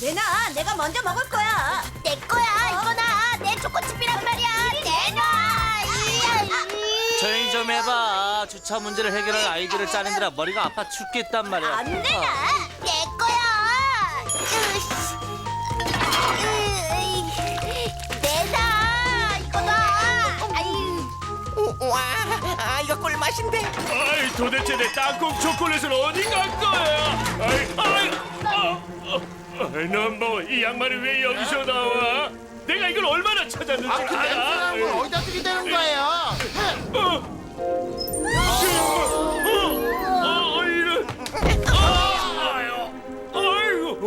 내놔, 내가 먼저 먹을 거야. 내 거야 이거나 내 초코칩이란 말이야 내놔 조용히 좀 해봐. 주차 문제를 해결할 아이디어를 짜는데라 머리가 아파 죽겠단 말이야. 안 내놔. 내 거야. 내놔 이거나 아유 와, 아, 이거 꿀맛인데. 아이 도대체 내 땅콩 초콜릿은 어디 간 거야? 아이 아이 아, 너뭐 이 양말이 왜 여기서 나와? 내가 이걸 얼마나 찾았는지 아, 그 알아? 냄새나는 걸 어디다 들이대는 거예요? 어, 어, 어, 이런. 아, 아유, 아이고.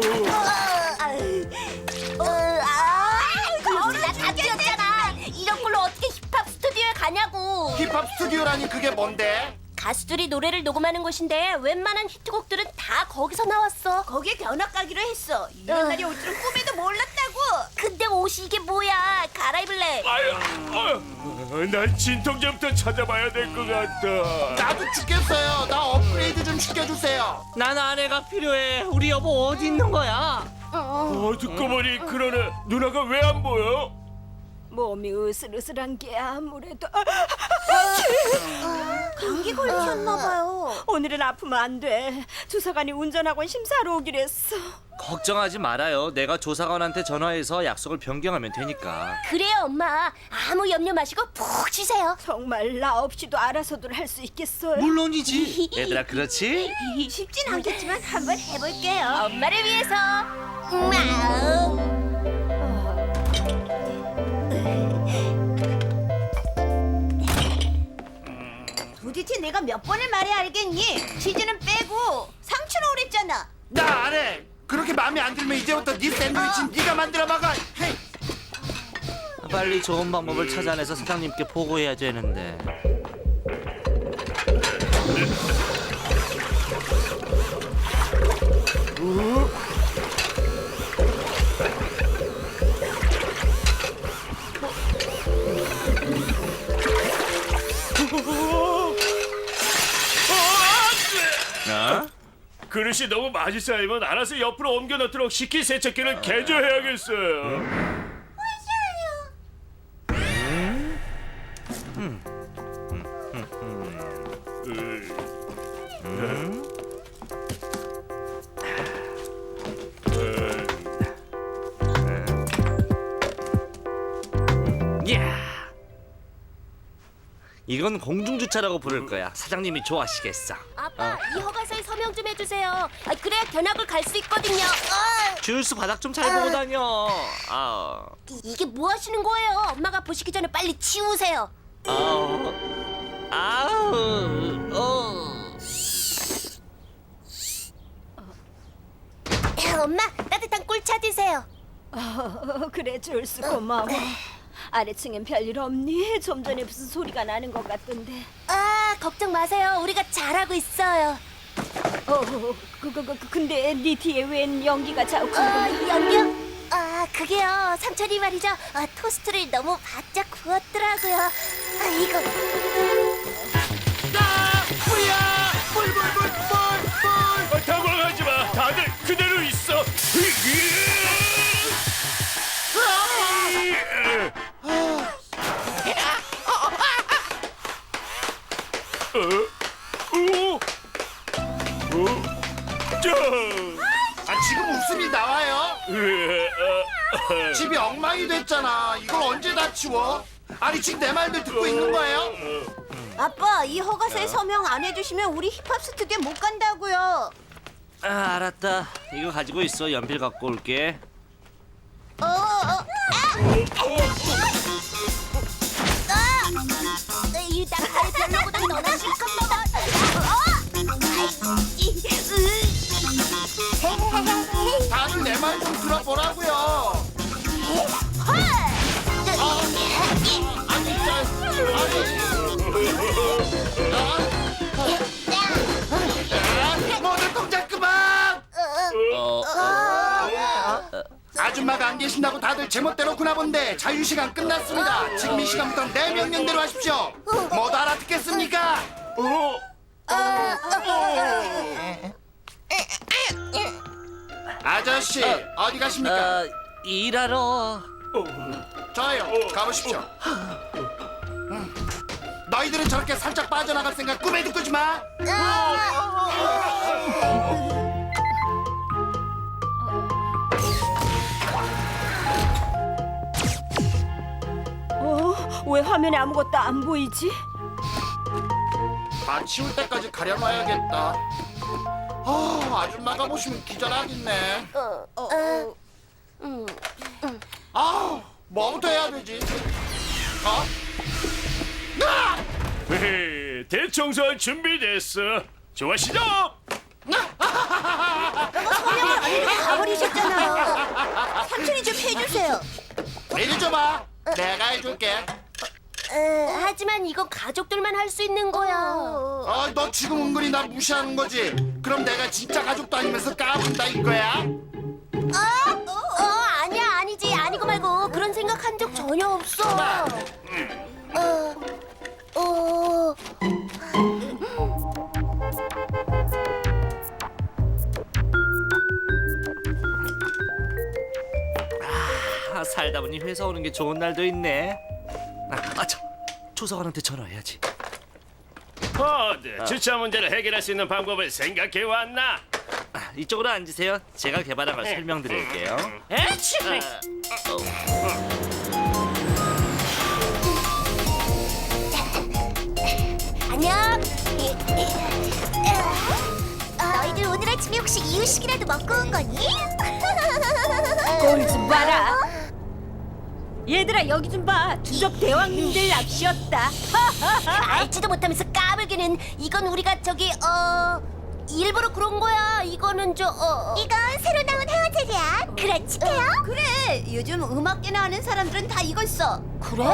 거울을 다 찢었잖아 이런 걸로 어떻게 힙합 스튜디오에 가냐고 힙합 스튜디오라니 그게 뭔데? 가수들이 노래를 녹음하는 곳인데 웬만한 히트곡들은 다 거기서 나왔어 거기에 견학 가기로 했어. 이런 날이 올 줄은 꿈에도 몰랐다고. 근데 옷이 이게 뭐야 갈아입을래 아유, 아유, 난 진통제부터 찾아봐야 될 것 같다. 나도 죽겠어요. 나 업그레이드 좀 시켜주세요. 난 아내가 필요해. 우리 여보 어디 있는 거야? 어, 듣고 보니 그러네. 누나가 왜 안 보여? 몸이 으슬으슬한 게 아무래도 아, 걸리셨나 봐요. 오늘은 아프면 안 돼. 주사관이 운전학원 심사하러 오기로 했어. 걱정하지 말아요. 내가 조사관한테 전화해서 약속을 변경하면 되니까. 그래요 엄마 아무 염려 마시고 푹 쉬세요 정말 나 없이도 알아서들 할 수 있겠어요. 물론이지. 얘들아 그렇지? 쉽진 않겠지만 한번 해볼게요. 엄마를 위해서 음, 도대체 내가 몇 번을 말해야 알겠니? 치즈는 빼고 상추로 오랬잖아. 나 안 해. 그렇게 마음에 안 들면 이제부터 네 샌드위치 네가 만들어 먹어. 헤이. 빨리 좋은 방법을 찾아내서 사장님께 보고해야 되는데. 그릇이 너무 많이 쌓이면 알아서 옆으로 옮겨 놓도록 식기 세척기를 개조해야겠어요. 야. 이건 공중주차라고 부를 거야. 사장님이 좋아하시겠어. 아빠 이 허가 서명 좀 해주세요. 아, 그래야 견학을 갈 수 있거든요. 어, 주유수 바닥 좀 잘 보고 다녀. 아, 이게 뭐 하시는 거예요? 엄마가 보시기 전에 빨리 치우세요. 아우, 아우, 어. 엄마 따뜻한 꿀차 드세요. 어, 그래 줄수 고마워. 아래층엔 별일 없니? 좀 전에 무슨 소리가 나는 것 같던데. 아 걱정 마세요. 우리가 잘하고 있어요 어, 그, 그, 그, 근데 네 뒤에 웬 연기가 자욱한 아 거야? 연기요? 아 그게요 삼촌이 말이죠 아, 토스트를 너무 바짝 구웠더라고요 아 이거 엉망이 됐잖아. 이걸 언제 다 치워? 아니 지금 내 말들 듣고 있는 거예요? 아빠 이 허가서에 서명 안 해주시면 우리 힙합 스튜디오 못 간다고요. 아, 알았다. 이거 가지고 있어. 연필 갖고 올게. 어, 어, 아! 아! 이 낙타의 별로보다 너나 실컷 먹어. 어! 다들 내 말 좀 들어보라고요. 모두 동작 그만. 어, 아줌마가 안 계신다고 다들 제멋대로 구나 본데 자유시간 끝났습니다. 지금 이 시간부터 내 명령대로 하십시오. 모두 알아듣겠습니까? 어? 아저씨 어디 가십니까? 어, 일하러. 저요 가보십시오 음. 너희들은 저렇게 살짝 빠져나갈 생각 꿈에도 꾸지 마 어, 왜 화면에 아무것도 안 보이지? 다 치울 때까지 가려놔야겠다 아 아줌마가 보시면 기절하겠네 아 뭐부터 해야 되지? 어? 헤헤, 대청소한 준비됐어. 좋아 시작. 가버리셨잖아요. 삼촌이 좀 해주세요. 이리 줘봐 내가 해줄게 에, 하지만 이건 가족들만 할 수 있는 거야. 아, 너 지금 은근히 나 무시하는 거지? 그럼 내가 진짜 가족도 아니면서 까분다 이거야? 어, 아니야, 아니지. 아니고 말고 그런 생각 한 적 전혀 없어. 어, 어, 아, 살다 보니 회사 오는 게 좋은 날도 있네. 아, 아 저, 조사관한테 전화해야지. 어드 주차 문제를 해결할 수 있는 방법을 생각해 왔나? 아, 이쪽으로 앉으세요. 제가 개발한 걸 설명드릴게요. 에치. 안녕. 너희들 오늘 아침에 혹시 이유식이라도 먹고 온 거니? 꼴 좀 봐라. 얘들아 여기 좀 봐. 두적 대왕님들 납시였다. 알지도 못하면서 까불기는 이건 우리가 저기 어 일부러 그런 거야. 이거는 저 어. 이건 새로 나온 헤어젤이야. 그렇지 태요? 그래. 요즘 음악계나 하는 사람들은 다 이걸 써. 그래?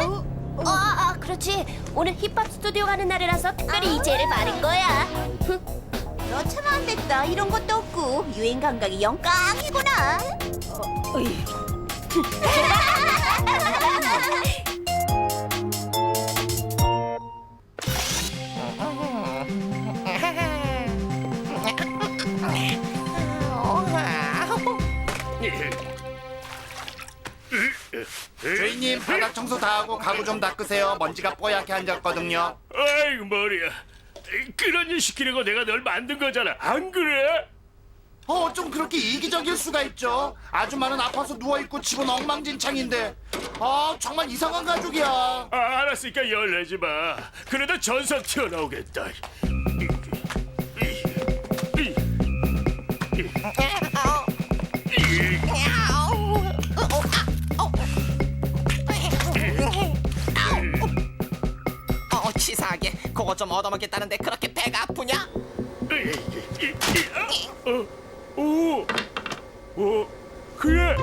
어, 아, 아, 그렇지. 오늘 힙합 스튜디오 가는 날이라서 특별히 이 젤을 바른 거야. 너참 안 됐다. 이런 것도 없고 유행 감각이 영 깡이구나. 어이, 주인님 바닥 청소 다 하고 가구 좀 닦으세요 먼지가 뽀얗게 앉았거든요 아이고 머리야. 그런 일 시키려고 내가 널 만든 거잖아. 안 그래? 어 좀 그렇게 이기적일 수가 있죠 아줌마는 아파서 누워있고 집은 엉망진창인데 아 정말 이상한 가족이야 아, 알았으니까 열내지 마. 그러다 전설 튀어나오겠다. 그거 좀 얻어먹겠다는데 그렇게 배가 아프냐? 어, 오, 오, 그래.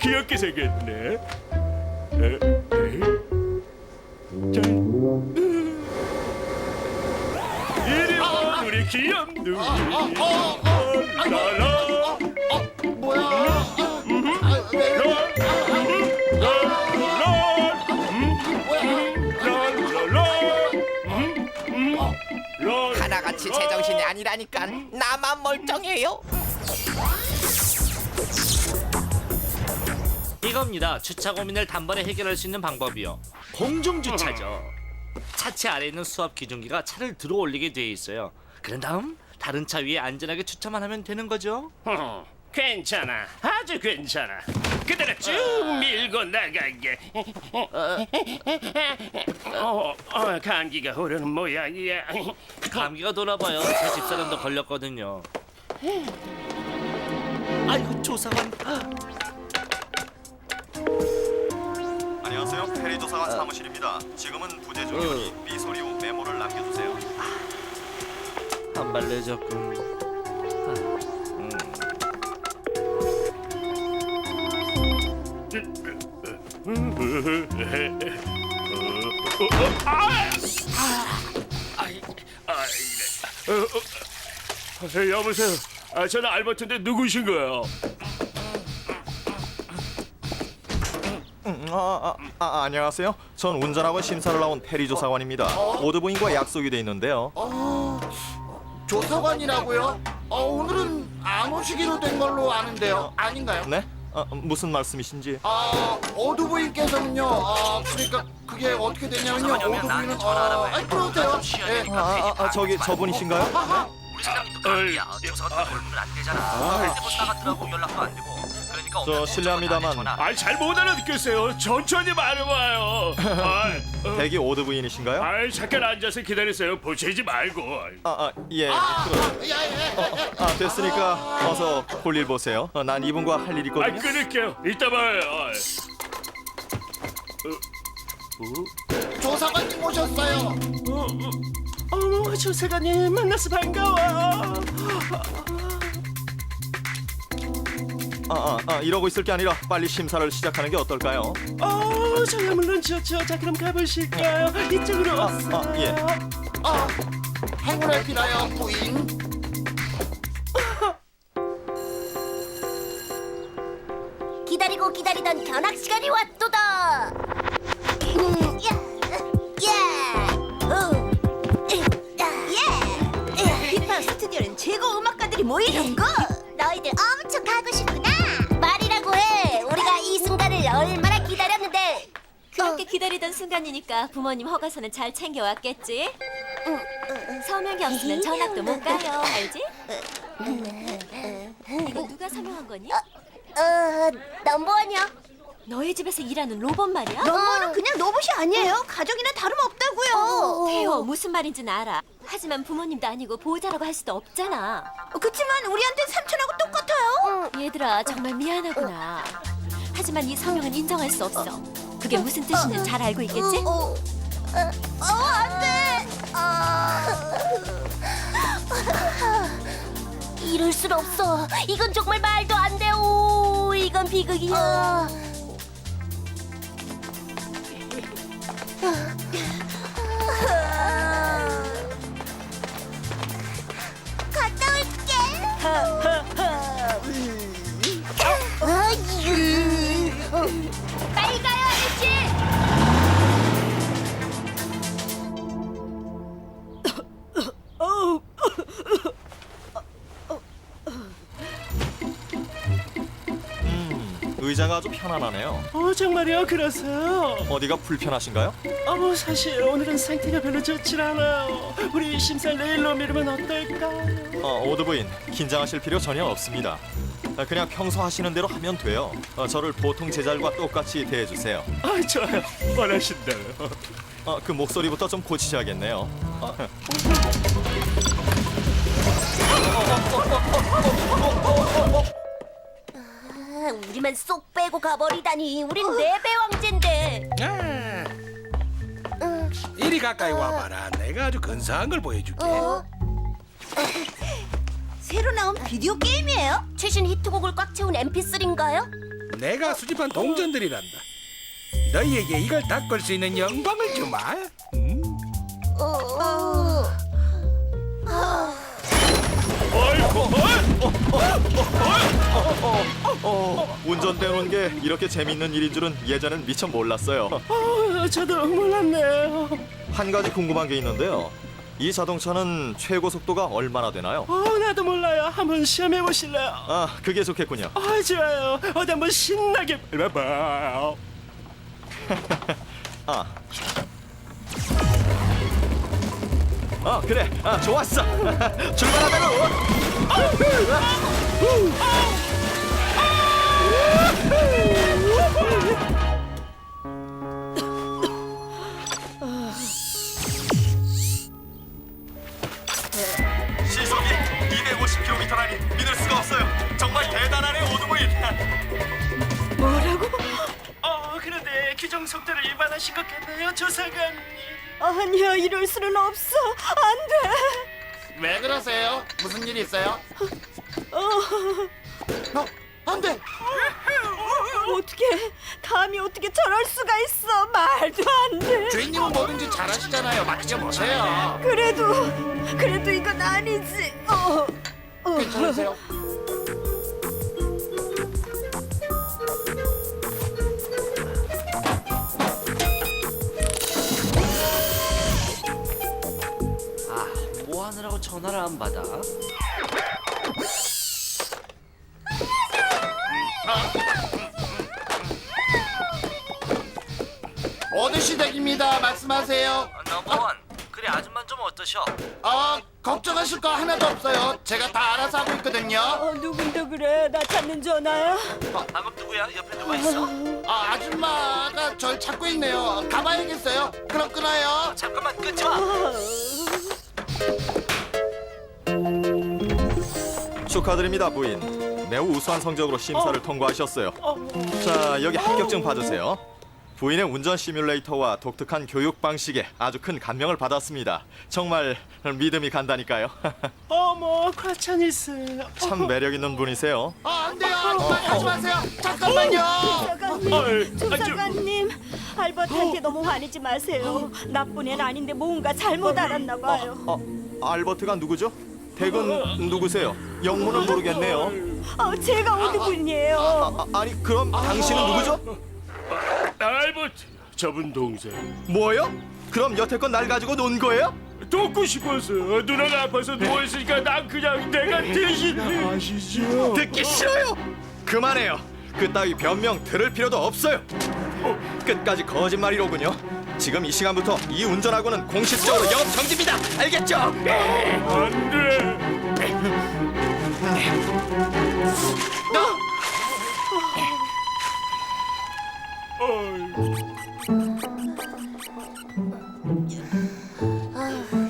귀엽게 생겼네. 에, 에이. 짠. 이리 와, 우리 귀염둥이. 라라. 뭐야 아, 왜, 하 나같이 제정신이 아니라니까 나만 멀쩡해요. 이겁니다. 주차 고민을 단번에 해결할 수 있는 방법이요. 공중 주차죠. 차체 아래 있는 수압 기준기가 차를 들어 올리게 돼 있어요. 그런 다음 다른 차 위에 안전하게 주차만 하면 되는 거죠. 어, 괜찮아, 아주 괜찮아. 그대로 쭉 밀고 나가게. 어, 어, 감기가 오르는 모양이야. 감기가 돌아봐요. 제 집사람도 걸렸거든요. 아이고 조사관. 안녕하세요. 페리 조사관 사무실입니다. 지금은 부재 중이오니 삐 소리 후 메모를 남겨주세요. 한발 늦었군. 아, 어, 여보세요. 아, 저는 알버트인데 누구신가요? 아, 아, 아, 안녕하세요. 전 운전하고 심사를 나온 페리 조사관입니다. 오드부인과 약속이 돼 있는데요. 조사관이라고요? 어, 오늘은 안 오시기로 된 걸로 아는데요. 아닌가요? 네? 아, 무슨 말씀이신지? 아, 오두부인께서는요. 아, 그러니까 그게 어떻게 되냐면요. 오두부인은 어, 아니 그러도 돼요. 예. 아, 아, 아, 저기 저분이신가요? 우리 사장님도 감기야. 주소가 돌면 안 되잖아. 핸드폰 나갔더라고 연락도 안 되고. 저 실례합니다만 아이 잘못 알아듣겠어요. 천천히 말해봐요. 아이, 어, 대기 오드 부인이신가요? 아이 잠깐 앉아서 기다리세요. 보채지 말고. 아, 아, 예. 아, 그럼, 예, 예, 예. 아, 됐으니까 어서 볼 일 보세요. 어, 난 이분과 할 일 아이 있거든요. 끊을게요. 이따 봐요. 아이. 조사관님 오셨어요. 어머 조사관님 만나서 반가워. 아, 아, 아, 이러고 있을 게 아니라 빨리 심사를 시작하는 게 어떨까요? 어 저야 물론 좋죠. 자 그럼 가보실까요? 이쪽으로 아, 오세요. 아, 예. 아, 행운을 빌어요, 부인. 기다리고 기다리던 견학 시간이 왔도다. 음, 야, 야, 어, 예. 힙합 스튜디오는 최고 음악가들이 모이는 곳. 기다리던 순간이니까 부모님 허가서는 잘 챙겨왔겠지? 서명이 없으면 전학도 못 가요, 알지? 이거 누가 서명한 거니? 어, 넘버원이요. 너희 집에서 일하는 로봇 말이야? 넘버는 그냥 로봇이 아니에요. 가족이나 다름없다고요. 태호 무슨 말인지는 알아. 하지만 부모님도 아니고 보호자라고 할 수도 없잖아. 그렇지만 우리한테 삼촌하고 똑같아요. 얘들아 정말 미안하구나. 하지만 이 서명은 인정할 수 없어. 그게 무슨 뜻인지 잘 알고 있겠지? 어, 어, 어, 안 돼. 아. 이럴 순 없어. 이건 정말 말도 안 돼. 오, 이건 비극이야. 아주 편안하네요. 어 정말요? 그러세요? 어디가 불편하신가요? 어머 사실 오늘은 상태가 별로 좋질 않아요. 우리 심사 내일로 미루면 어떨까요? 어, 오드 부인, 긴장하실 필요 전혀 없습니다. 아, 그냥 평소 하시는 대로 하면 돼요. 어, 저를 보통 제자들과 똑같이 대해주세요. 아 좋아요. 원하신다요. 어, 그 목소리부터 좀 고치셔야겠네요. 아, 우리만 쏙 빼고 가버리다니 우린 네배 왕제인데 아, 이리 가까이 와봐라. 내가 아주 근사한 걸 보여줄게. 어? 새로 나온 비디오 게임이에요? 최신 히트곡을 꽉 채운 mp3인가요? 내가 수집한 동전들이란다. 너희에게 이걸 닦을 수 있는 영광을 주마. 음? 어... 아이고, 어, 운전 떼놓은 게 이렇게 재밌는 일인 줄은 예전엔 미처 몰랐어요. 어 저도 몰랐네요. 한 가지 궁금한 게 있는데요. 이 자동차는 최고 속도가 얼마나 되나요? 어 나도 몰라요. 한번 시험해 보실래요? 아, 그게 좋겠군요. 아 좋아요. 어디 한번 신나게 밟아봐요. 아. 아, 그래. 아, 좋았어. 출발하자고. 시속이 뭐 하느라고 전화를 안 받아? 어느 시댁입니다. 말씀하세요. 넘버원 그래 아줌마 좀 어떠셔? 어, 걱정하실 거 하나도 없어요. 제가 다 알아서 하고 있거든요. 어, 누군데 그래? 나 찾는 전화야? 방금 누구야? 옆에 누가 있어? 아, 아줌마가 절 찾고 있네요. 가봐야겠어요. 그럼 끊어요. 잠깐만 끊지 마. 축하드립니다, 부인. 매우 우수한 성적으로 심사를 통과하셨어요. 자, 여기 합격증 받으세요. 부인의 운전 시뮬레이터와 독특한 교육 방식에 아주 큰 감명을 받았습니다. 정말 믿음이 간다니까요. 어머 과찬이스. 참 매력 있는 분이세요. 아, 안 돼요. 아줌마 가지 마세요. 잠깐만요. 아이, 조사관님, 알버트한테 너무 화내지 마세요. 나쁜 애는 아닌데 뭔가 잘못 알았나 봐요. 어, 알버트가 누구죠? 댁은 누구세요? 영문은 모르겠네요. 어, 제가 어느 분이에요? 아, 아니 그럼 당신은 누구죠? 알버트 저분 동생 뭐요? 그럼 여태껏 날 가지고 논 거예요? 돕고 싶어서 누나가 아파서 누워있으니까 난 그냥 내가 대신 아시죠? 듣기 싫어요. 그만해요. 그따위 변명 들을 필요도 없어요. 끝까지 거짓말이로군요. 지금 이 시간부터 이 운전하고는 공식적으로 영업 정지입니다. 알겠죠? 안돼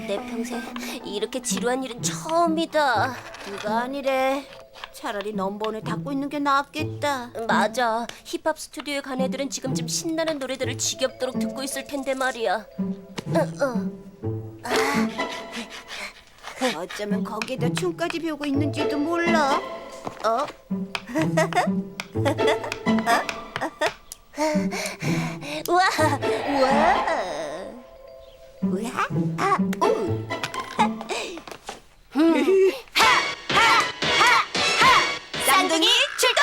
내 평생 이렇게 지루한 일은 처음이다. 누가 아니래. 차라리 넘버원을 닫고 있는 게 낫겠다. 맞아. 힙합 스튜디오에 간 애들은 지금쯤 신나는 노래들을 지겹도록 듣고 있을 텐데 말이야. 어, 어. 아. 어쩌면 거기에다 춤까지 배우고 있는지도 몰라. 어? 우와, 우와. 우와, 아, 오. 쌍둥이 출동!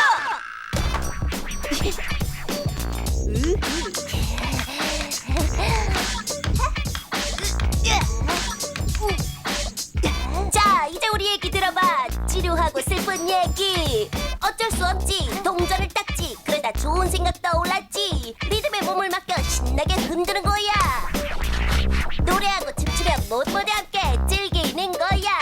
자, 이제 우리 얘기 들어봐. 지루하고 슬픈 얘기. 어쩔 수 없지. 동전을 좋은 생각 떠올랐지. 리듬에 몸을 맡겨 신나게 흔드는 거야. 노래하고 춤추며 모두 모두 함께 즐기는 거야.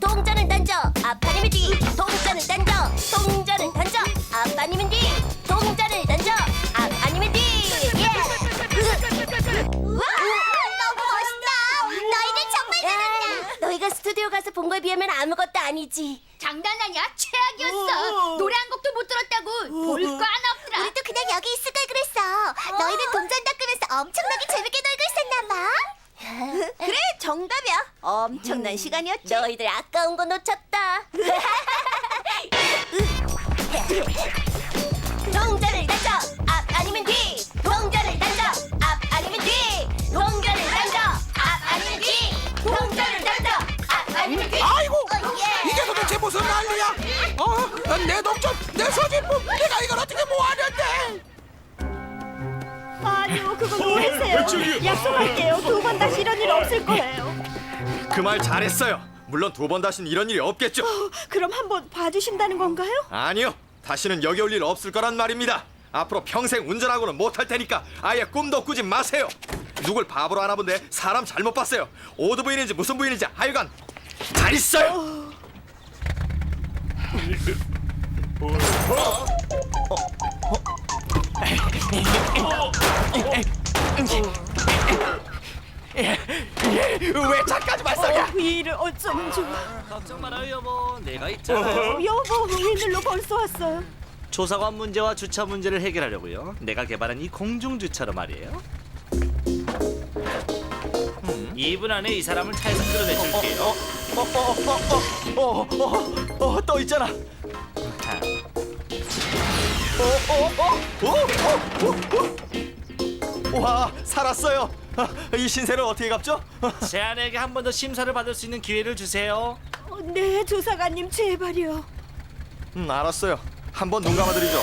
동전을 던져 아빠님이 뒤. 동전을 던져 동전을 던져 아빠님이 뒤. 동전을 던져 아빠님이 뒤. 예. 우와, 너무 멋있다. 너희들 정말 잘한다. 너희가 스튜디오 가서 본 거에 비하면 아무것도 아니지. 장난 아니야 최악이었어 노래 한 곡도 못 들었다고 볼 거 하나 없더라 우리도 그냥 여기 있을 걸 그랬어. 너희는 동전 닦으면서 엄청나게 재밌게 놀고 있었나 봐. 그래, 정답이야. 엄청난 시간이었지. 너희들 아까운 거 놓쳤다. 동전을 던져 내 소지품, 내가 이걸 어떻게 모아냈대? 아니요, 그건 오해세요. 저기요. 약속할게요. 두 번 다시 이런 일 없을 거예요. 그 말 잘했어요. 물론 두 번 다신 이런 일이 없겠죠. 그럼 한번 봐주신다는 건가요? 아니요. 다시는 여기 올 일 없을 거란 말입니다. 앞으로 평생 운전하고는 못할 테니까 아예 꿈도 꾸지 마세요. 누굴 바보로 하나 본데 사람 잘못 봤어요. 오드 부인인지 무슨 부인인지 하여간 잘 있어요. 왜 차까지 발사야? 어, 이 일을 어쩌면 좋아. 걱정 말아요 여보. 내가 있잖아. 어, 여보, 웬일로 벌써 왔어요? 조사관 문제와 주차 문제를 해결하려고요. 내가 개발한 이 공중 주차로 말이에요. 음, 2분 안에 이 사람을 차에서 끌어내줄게요. 어 어 어 어어떠 있잖아. 자, 와 살았어요. 아, 이 신세를 어떻게 갚죠? 제 아내에게 한 번 더 심사를 받을 수 있는 기회를 주세요. 어, 네, 조사관님 제발요. 음 알았어요. 한 번 눈 감아드리죠.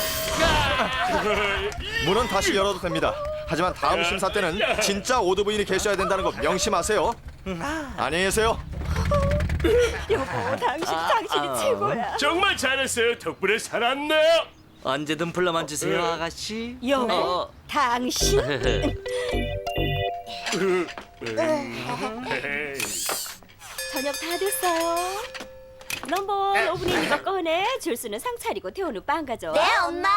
문은 다시 열어도 됩니다. 하지만 다음 심사 때는 진짜 오드 부인이 계셔야 된다는 거 명심하세요. 안녕히 계세요. 여보, 당신, 당신이 최고야. 정말 잘했어요 덕분에 살았네요 언제든 불러만 주세요, 아가씨. 영 어. 당신 저녁 다 됐어요. 넘버 오븐인 이거 꺼내. 줄수는 상 차리고 태우는 빵 가져. 네 엄마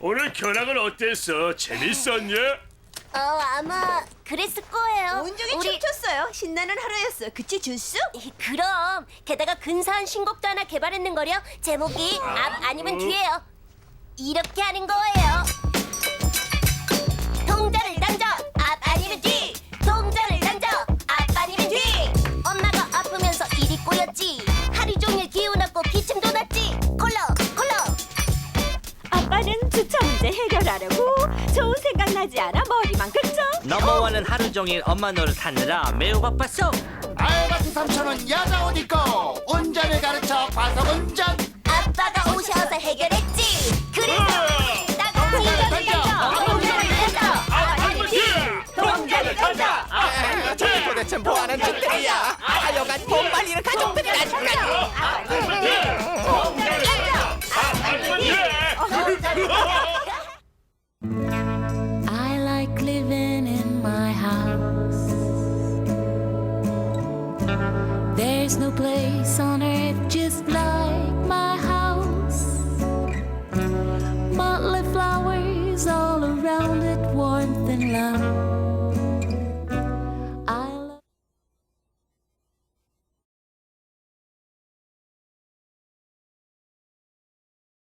오늘 견학은 어땠어? 재밌었냐? 어 아마 그랬을 거예요. 온종일 우리- 춤췄어요. 신나는 하루였어. 그치? 이, 그럼. 게다가 근사한 신곡도 하나 개발했는 거려 제목이 앞 아니면 뒤에요. 이렇게 하는 거예요. 동전을 던져. 앞 아니면 뒤. 동전을 던져. 앞 아니면 뒤. 엄마가 아프면서 일이 꼬였지. 하루 종일 기운 없고 기침도 났지. 콜러 콜러 아빠는 주차 문제 해결하려고 좋은 생각 나지 않아 머리만 걱정. 넘버원은 하루 종일 엄마 노릇 하느라 매우 바빴어. 알바트 삼촌은 여자 옷 입고 운전을 가르쳐 과속 운전. 아빠가 오셔서 해결했지 그래서